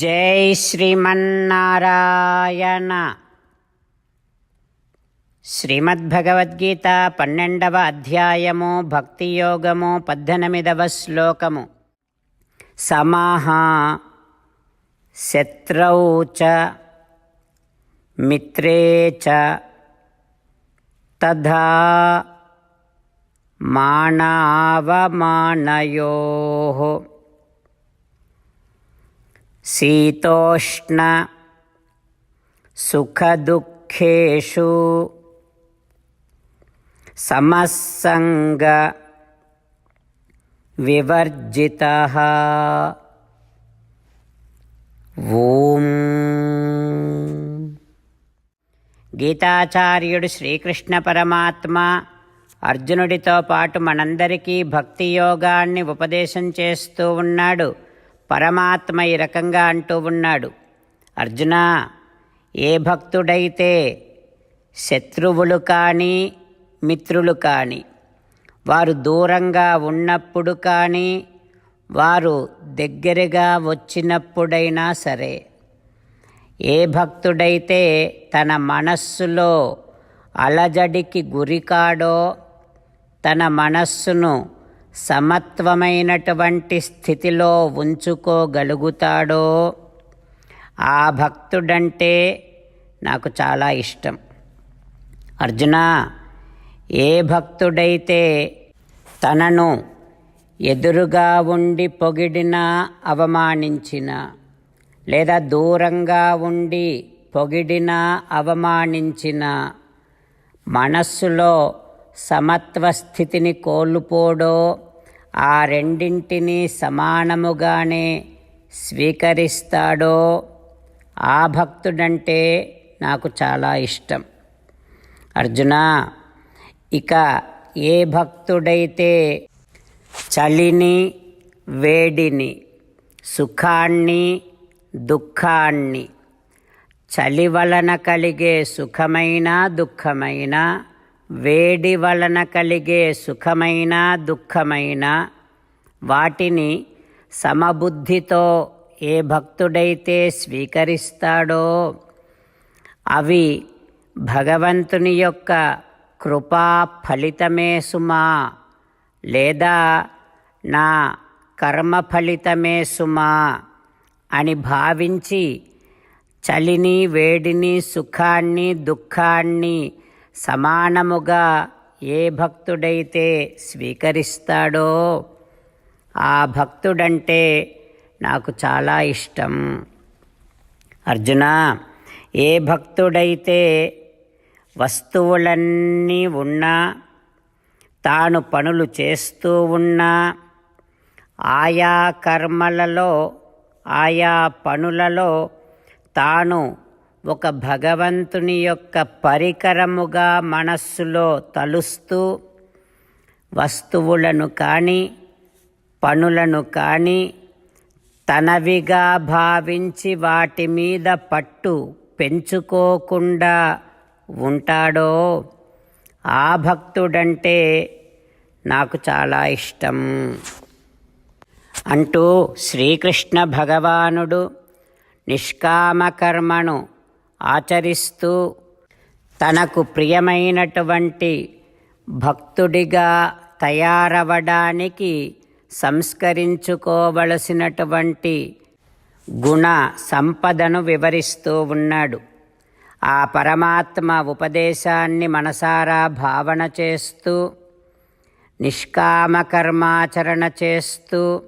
జై శ్రీమన్నారాయణ. శ్రీమద్భగవద్గీత పన్నెండవ అధ్యాయము భక్తి యోగము పద్దెనిమిదవ శ్లోకము. సమాహ శత్రౌ చ మిత్రే చ తథా మానావమానయో శీతోష్ణ సుఖదుఃఖేషు సమస్సంగ వివర్జిత ఓం గీతాచార్యుడు శ్రీకృష్ణ పరమాత్మ అర్జునుడితో పాటు మనందరికీ భక్తి యోగాన్ని ఉపదేశం చేస్తూ ఉన్నాడు. పరమాత్మ ఈ రకంగా అంటూ ఉన్నాడు. అర్జున ఏ భక్తుడైతే శత్రువులు కానీ మిత్రులు కానీ వారు దూరంగా ఉన్నప్పుడు కానీ వారు దగ్గరగా వచ్చినప్పుడైనా సరే ఏ భక్తుడైతే తన మనస్సులో అలజడికి గురికాడో తన మనస్సును సమత్వమైనటువంటి స్థితిలో ఉంచుకోగలుగుతాడో ఆ భక్తుడంటే నాకు చాలా ఇష్టం. అర్జున ఏ భక్తుడైతే తనను ఎదురుగా ఉండి పొగిడినా అవమానించినా లేదా దూరంగా ఉండి పొగిడినా అవమానించినా మనస్సులో సమత్వ స్థితిని కోల్పోడో ఆ రెండింటినీ సమానముగానే స్వీకరిస్తాడో ఆ భక్తుడంటే నాకు చాలా ఇష్టం. అర్జున ఇక ఏ భక్తుడైతే చలిని వేడిని సుఖాన్ని దుఃఖాన్ని చలి వలన కలిగే సుఖమైన దుఃఖమైన వేడి వలన కలిగే సుఖమైన దుఃఖమైన వాటిని సమబుద్ధితో ఏ భక్తుడైతే స్వీకరిస్తాడో అవి భగవంతుని యొక్క కృపా ఫలితమే సుమా లేదా నా కర్మ ఫలితమే సుమా అని భావించి చలిని వేడిని సుఖాన్ని దుఃఖాన్ని సమానముగా ఏ భక్తుడైతే స్వీకరిస్తాడో ఆ భక్తుడంటే నాకు చాలా ఇష్టం. అర్జున ఏ భక్తుడైతే వస్తువులన్నీ ఉన్నా తాను పనులు చేస్తూ ఉన్నా ఆయా కర్మలలో ఆయా పనులలో తాను ఒక భగవంతుని యొక్క పరికరముగా మనస్సులో తలుస్తూ వస్తువులను కానీ పనులను కానీ తనవిగా భావించి వాటి మీద పట్టు పెంచుకోకుండా ఉంటాడో ఆ భక్తుడంటే నాకు చాలా ఇష్టం. అంటూ శ్రీకృష్ణ భగవానుడు నిష్కామకర్మను ఆచరిస్తూ తనకు ప్రియమైనటువంటి భక్తుడిగా తయారవడానికి సంస్కరించుకోవలసినటువంటి గుణ సంపదను వివరిస్తూ ఉన్నాడు. ఆ పరమాత్మ ఉపదేశాన్ని మనసారా భావన చేస్తూ నిష్కామకర్మాచరణ చేస్తూ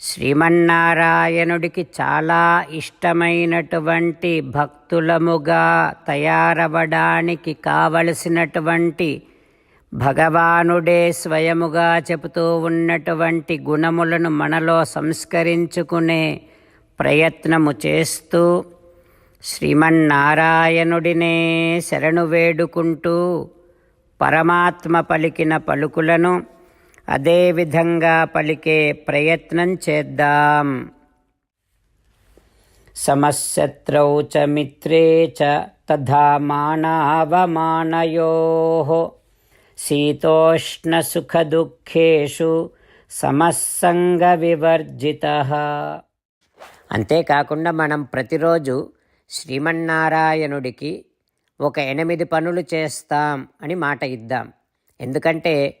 శ్రీమన్నారాయణుడికి చాలా ఇష్టమైనటువంటి భక్తులముగా తయారవడానికి కావలసినటువంటి భగవానుడే స్వయముగా చెబుతూ ఉన్నటువంటి గుణములను మనలో సంస్కరించుకునే ప్రయత్నము చేస్తూ శ్రీమన్నారాయణుడినే శరణు వేడుకుంటూ పరమాత్మ పలికిన పలుకులను అదేవిధంగా పలికే ప్రయత్నం చేద్దాం. సమశత్రౌ చ మిత్రే చ తథా మానావమానయో శీతోష్ణసుఖదుఃఖేషు సమస్సంగ వివర్జిత అంతేకాకుండా మనం ప్రతిరోజు శ్రీమన్నారాయణుడికి ఒక ఎనిమిది పనులు చేస్తాం అని మాట ఇద్దాం. ఎందుకంటే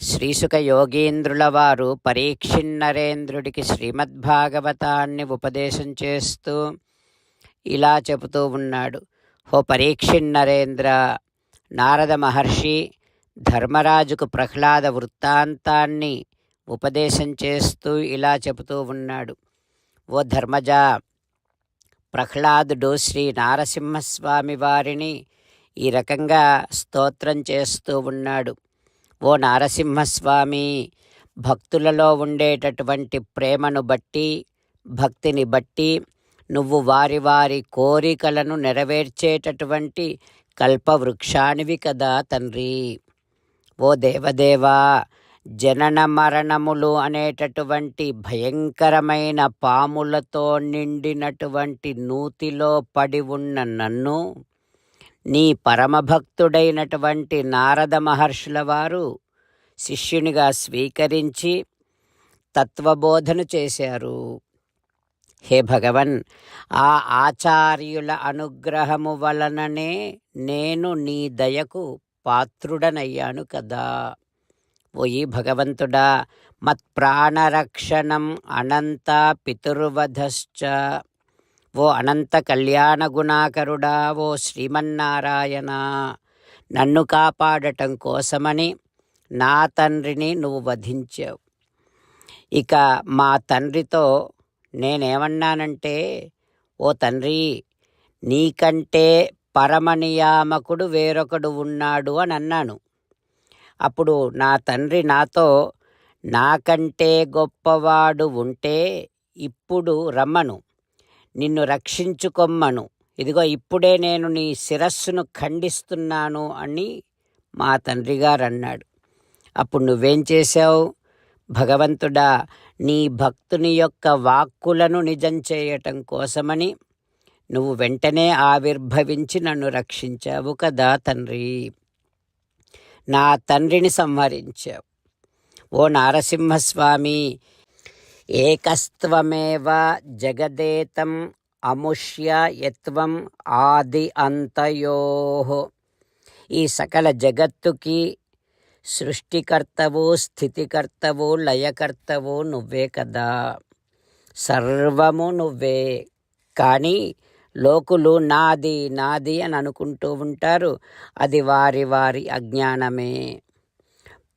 శ్రీసుక యోగీంద్రుల వారు పరీక్షిన్నరేంద్రుడికి శ్రీమద్భాగవతాన్ని ఉపదేశం చేస్తూ ఇలా చెబుతూ ఉన్నాడు. ఓ పరీక్షిన్నరేంద్ర నారద మహర్షి ధర్మరాజుకు ప్రహ్లాద వృత్తాంతాన్ని ఉపదేశం చేస్తూ ఇలా చెబుతూ ఉన్నాడు. ఓ ధర్మజ ప్రహ్లాదుడు శ్రీ నారసింహస్వామి వారిని ఈ రకంగా స్తోత్రం చేస్తూ ఉన్నాడు. ఓ నారసింహస్వామి భక్తులలో ఉండేటటువంటి ప్రేమను బట్టి భక్తిని బట్టి నువ్వు వారి వారి కోరికలను నెరవేర్చేటటువంటి కల్పవృక్షానివి కదా తండ్రి. ఓ దేవదేవా జనన మరణములు అనేటటువంటి భయంకరమైన పాములతో నిండినటువంటి నూతిలో పడి ఉన్న నన్ను నీ పరమభక్తుడైనటువంటి నారద మహర్షుల వారు శిష్యునిగా స్వీకరించి తత్వబోధన చేశారు. హే భగవన్ ఆ ఆచార్యుల అనుగ్రహము వలననే నేను నీ దయకు పాత్రుడనయ్యాను కదా. ఓయి భగవంతుడా మత్ప్రాణరక్షణం అనంత పితుర్వధశ్చ ఓ అనంత కళ్యాణ గుణాకరుడా ఓ శ్రీమన్నారాయణ నన్ను కాపాడటం కోసమని నా తండ్రిని నువ్వు వధించావు. ఇక మా తండ్రితో నేనేమన్నానంటే ఓ తండ్రి నీకంటే పరమనియామకుడు వేరొకడు ఉన్నాడు అని అన్నాను. అప్పుడు నా తండ్రి నాతో నాకంటే గొప్పవాడు ఉంటే ఇప్పుడు రమ్మను. నిన్ను రక్షించుకొమ్మను. ఇదిగో ఇప్పుడే నేను నీ శిరస్సును ఖండిస్తున్నాను అని మా తండ్రి గారు అన్నాడు అప్పుడు నువ్వేం చేశావు? భగవంతుడా నీ భక్తుని యొక్క వాక్కులను నిజం చేయటం కోసమని నువ్వు వెంటనే ఆవిర్భవించి నన్ను రక్షించావు కదా తండ్రి. నా తండ్రిని సంహరించావు. ఓ నారసింహస్వామి ఏకస్త్వమేవ జగదేతం అముష్య యత్వం ఆది అంతయో. ఈ సకల జగత్తుకి సృష్టికర్తవు స్థితికర్తవు లయకర్తవు నువ్వే కదా. సర్వము నువ్వే. కానీ లోకులు నాది నాది అని అనుకుంటూ ఉంటారు. అది వారి వారి అజ్ఞానమే.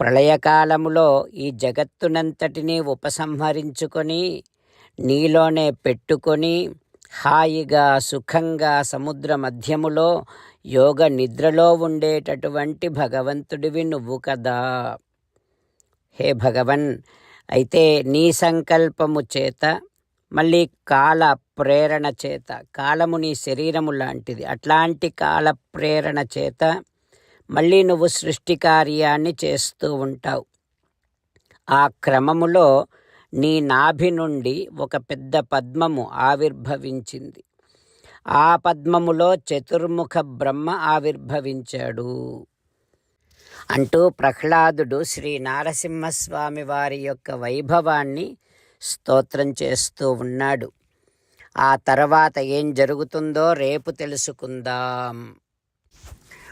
ప్రళయకాలములో ఈ జగత్తునంతటినీ ఉపసంహరించుకొని నీలోనే పెట్టుకొని హాయిగా సుఖంగా సముద్ర మధ్యములో యోగ నిద్రలో ఉండేటటువంటి భగవంతుడివి నువ్వు కదా. హే భగవన్ అయితే నీ సంకల్పము చేత మళ్ళీ కాల ప్రేరణ చేత కాలము నీ శరీరము లాంటిది అట్లాంటి కాల ప్రేరణ చేత మళ్ళీ నువ్వు సృష్టి కార్యాన్ని చేస్తూ ఉంటావు. ఆ క్రమములో నీ నాభి నుండి ఒక పెద్ద పద్మము ఆవిర్భవించింది. ఆ పద్మములో చతుర్ముఖ బ్రహ్మ ఆవిర్భవించాడు. అంటూ ప్రహ్లాదుడు శ్రీ నారసింహస్వామి వారి యొక్క వైభవాన్ని స్తోత్రం చేస్తూ ఉన్నాడు. ఆ తర్వాత ఏం జరుగుతుందో రేపు తెలుసుకుందాం.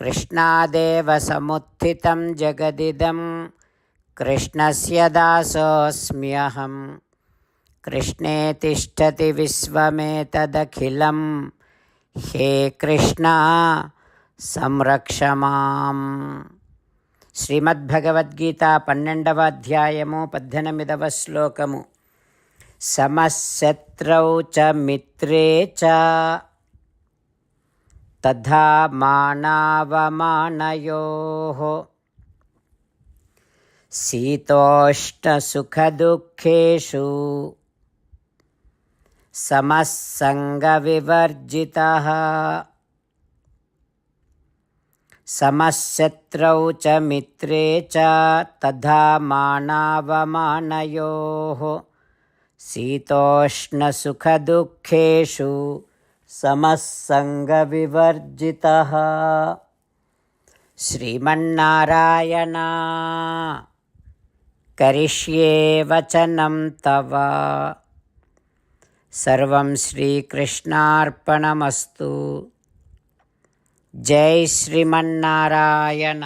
कृष्णादेव समुत्थितं जगदिदं कृष्णस्य दासोऽस्म्यहं कृष्णे तिष्ठति विश्वमेतदखिलं हे कृष्णा సంరక్ష మాం శ్రీమద్భగవద్గీత పన్నెండవ అధ్యాయము పద్దెనిమిదవ శ్లోకము సమశత్రౌ చ మిత్రే చ तथा मानावमानयोः शीतोष्णसुखदुःखेषु समःसङ्गविवर्जितः समशत्रौ च मित्रे च तथा मानावमानयोः शीतोष्णसुखदुःखेषु समः सङ्गविवर्जितः श्रीमन्नारायण करिष्ये वचनं तव सर्वं श्रीकृष्णार्पणमस्तु जय श्रीमन्नारायण